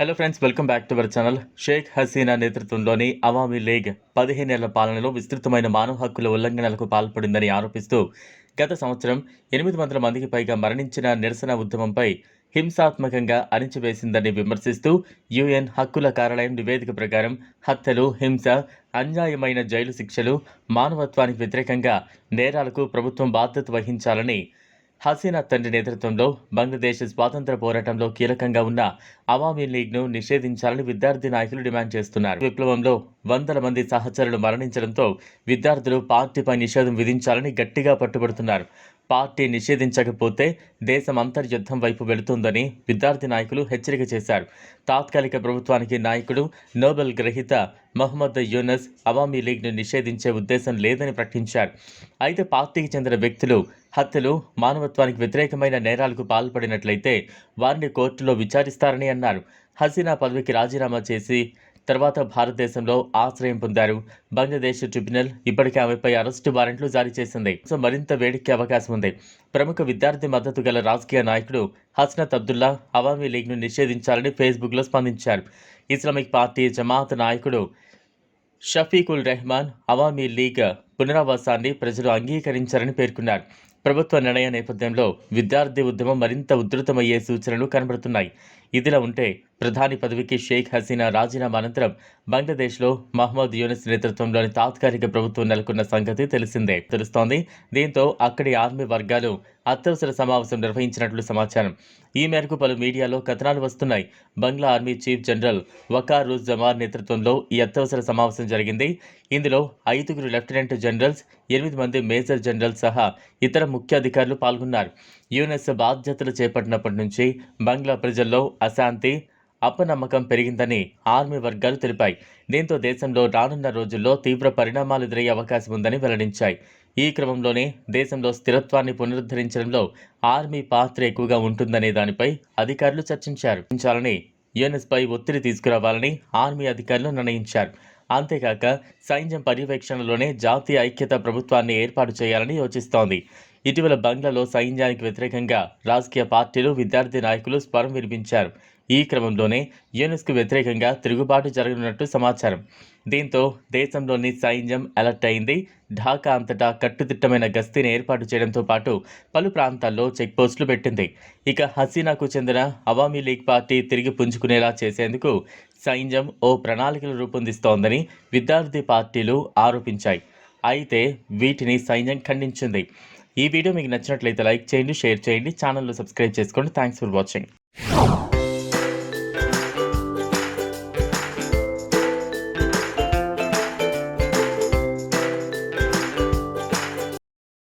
Hello friends welcome back to our channel Sheikh Hasina నేతృత్వంలోని Awami league పదిహేనేళ్ళ పాలనలో విస్తృతమైన మానవ హక్కుల ఉల్లంఘనలకు పాల్పడిందని ఆరోపిస్తూ గత సంవత్సరం ఎనిమిది వందల మందికి పైగా మరణించిన నిరసన ఉద్యమంపై హింసాత్మకంగా అణిచివేసిందని విమర్శిస్తూ యుఎన్ హక్కుల కార్యాలయం నివేదిక ప్రకారం హత్యలు హింస అన్యాయమైన జైలు శిక్షలు మానవత్వానికి వ్యతిరేకంగా నేరాలకు ప్రభుత్వం బాధ్యత వహించాలని హసీనా తండ్రి నేతృత్వంలో బంగ్లాదేశ్ స్వాతంత్ర పోరాటంలో కీలకంగా ఉన్న అవామీ లీగ్ను నిషేధించాలని విద్యార్థి నాయకులు డిమాండ్ చేస్తున్నారు. విప్లవంలో వందల మంది సహచరులు మరణించడంతో విద్యార్థులు పార్టీపై నిషేధం విధించాలని గట్టిగా పట్టుబడుతున్నారు. పార్టీ నిషేధించకపోతే దేశం అంతర్యుద్ధం వైపు వెళుతుందని విద్యార్థి నాయకులు హెచ్చరిక చేశారు. తాత్కాలిక ప్రభుత్వానికి నాయకుడు నోబెల్ గ్రహీత మహమ్మద్ యూనస్ అవామీ లీగ్ను నిషేధించే ఉద్దేశం లేదని ప్రకటించారు. అయితే పార్టీకి చెందిన వ్యక్తులు హత్యలు మానవత్వానికి వ్యతిరేకమైన నేరాలకు పాల్పడినట్లయితే వారిని కోర్టులో విచారిస్తారని అన్నారు. హసీనా పదవికి రాజీనామా చేసి తర్వాత భారతదేశంలో ఆశ్రయం పొందారు. బంగ్లాదేశ్ ట్రిబ్యునల్ ఇప్పటికే ఆమెపై అరెస్టు వారెంట్లు జారీ చేసింది. సో మరింత వేడికే అవకాశం ఉంది. ప్రముఖ విద్యార్థి మద్దతు గల రాజకీయ నాయకుడు హస్నత్ అబ్దుల్లా అవామీ లీగ్ను నిషేధించాలని ఫేస్బుక్లో స్పందించారు. ఇస్లామిక్ పార్టీ జమాత్ నాయకుడు షఫీకుల్ రెహమాన్ అవామీ లీగ్ పునరావాసాన్ని ప్రజలు అంగీకరించారని పేర్కొన్నారు. ప్రభుత్వ నిర్ణయ నేపథ్యంలో విద్యార్థి ఉద్యమం మరింత ఉధృతమయ్యే సూచనలు కనబడుతున్నాయి. ఇదిలా ఉంటే ప్రధాని పదవికి షేక్ హసీనా రాజీనామా అనంతరం బంగ్లాదేశ్లో మహమ్మద్ యూనిస్ నేతృత్వంలోని తాత్కాలిక ప్రభుత్వం నెలకొన్న సంగతి తెలిసిందే. తెలుస్తోంది. దీంతో అక్కడి ఆర్మీ వర్గాలు అత్యవసర సమావేశం నిర్వహించినట్లు సమాచారం. ఈ మేరకు పలు మీడియాలో కథనాలు వస్తున్నాయి. Bangla army chief general Wakeruz Zaman నేతృత్వంలో ఈ అత్యవసర సమావేశం జరిగింది. ఇందులో ఐదుగురు లెఫ్టినెంట్ జనరల్స్ ఎనిమిది మంది మేజర్ జనరల్ సహా ఇతర ముఖ్య అధికారులు పాల్గొన్నారు. యూనెస్ బాధ్యతలు చేపట్టినప్పటి నుంచి బంగ్లా ప్రజల్లో అశాంతి అపనమ్మకం పెరిగిందని ఆర్మీ వర్గాలు తెలిపాయి. దీంతో దేశంలో రానున్న రోజుల్లో తీవ్ర పరిణామాలు ఎదురయ్యే అవకాశం ఉందని వెల్లడించాయి. ఈ క్రమంలోనే దేశంలో స్థిరత్వాన్ని పునరుద్ధరించడంలో ఆర్మీ పాత్ర ఎక్కువగా ఉంటుందనే దానిపై అధికారులు చర్చించారు. యుఎన్ఎస్పై ఒత్తిడి తీసుకురావాలని ఆర్మీ అధికారులు నిర్ణయించారు. అంతేకాక సైన్యం పర్యవేక్షణలోనే జాతీయ ఐక్యత ప్రభుత్వాన్ని ఏర్పాటు చేయాలని యోచిస్తోంది. ఇటీవల బంగ్లాలో సైన్యానికి వ్యతిరేకంగా రాజకీయ పార్టీలు విద్యార్థి నాయకులు స్వరం వినిపించారు. ఈ క్రమంలోనే యూనిస్కు వ్యతిరేకంగా తిరుగుబాటు జరగనున్నట్టు సమాచారం. దీంతో దేశంలోని సైన్యం అలర్ట్ అయింది. ఢాకా అంతటా కట్టుదిట్టమైన గస్తీని ఏర్పాటు చేయడంతో పాటు పలు ప్రాంతాల్లో చెక్పోస్టులు పెట్టింది. ఇక హసీనాకు చెందిన అవామీ లీగ్ పార్టీ తిరిగి పుంజుకునేలా చేసేందుకు సైన్యం ఓ ప్రణాళికలు రూపొందిస్తోందని విద్యార్థి పార్టీలు ఆరోపించాయి. అయితే వీటిని సైన్యం ఖండించింది. ఈ వీడియో మీకు నచ్చినట్లయితే లైక్ చేయండి షేర్ చేయండి ఛానల్ను సబ్స్క్రైబ్ చేసుకోండి. Thanks for watching.